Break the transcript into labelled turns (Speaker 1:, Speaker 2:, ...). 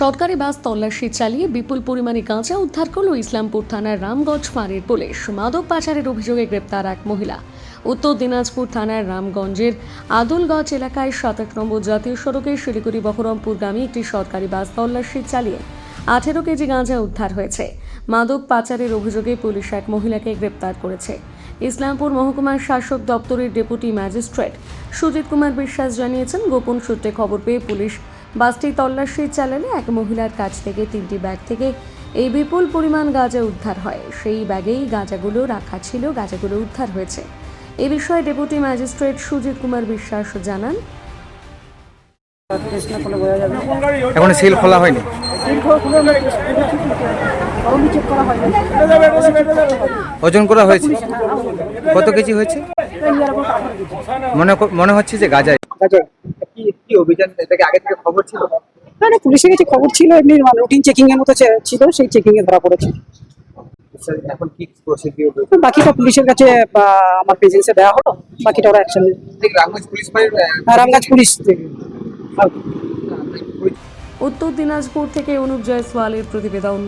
Speaker 1: সরকারি বাস তল্লাশি চালিয়ে বিপুল পরিমাণে গাঁজা উদ্ধার করল ইসলামপুর থানার রামগঞ্জ ফাঁড়ির পুলিশ। মাদক পাচারের অভিযোগে গ্রেপ্তার এক মহিলা। উত্তর দিনাজপুর থানার রামগঞ্জের আদুলগঞ্জ এলাকায় সাতাশ নম্বর জাতীয় সড়কে শিলিগুড়ি বহরমপুরগামী একটি সরকারি বাস তল্লাশি চালিয়ে আঠেরো কেজি গাঁজা উদ্ধার হয়েছে। মাদক পাচারের অভিযোগে পুলিশ এক মহিলাকে গ্রেপ্তার করেছে। ইসলামপুর মহকুমার শাসক দপ্তরের ডেপুটি ম্যাজিস্ট্রেট সুজিত কুমার বিশ্বাস জানিয়েছেন, গোপন সূত্রে খবর পেয়ে পুলিশ বাসটি তল্লাশি চালালে এক মহিলার কাছ থেকে তিনটি ব্যাগ থেকে এই বিপুল পরিমাণ গাঁজা উদ্ধার হয়। সেই ব্যাগেই গাঁজাগুলো রাখা ছিল, গাঁজাগুলো উদ্ধার হয়েছে। এ বিষয়ে ডেপুটি ম্যাজিস্ট্রেট সুজিত কুমার বিশ্বাস জানান।
Speaker 2: সিল খোলা হয়নি? ওজন করা হয়েছে? কত কেজি হয়েছে? মনে মনে হচ্ছে যে গাজায়। কি অভিযান? এটাকে আগে থেকে খবর ছিল?
Speaker 3: না না পুলিশের কাছে খবর ছিল এমনি রুটিন চেকিং এর মতো ছিল সেই চেকিং এ ধরা পড়েছে।
Speaker 2: এখন কি
Speaker 3: বাকিটা পুলিশের কাছে আমার প্রেজেন্সে দেওয়া হলো বাকিটা ওরা অ্যাকশন
Speaker 2: রামগঞ্জ পুলিশ
Speaker 3: রামগঞ্জ
Speaker 1: উত্তর দিনাজপুর থেকে অনুপ জয়সওয়ালের প্রতিবেদন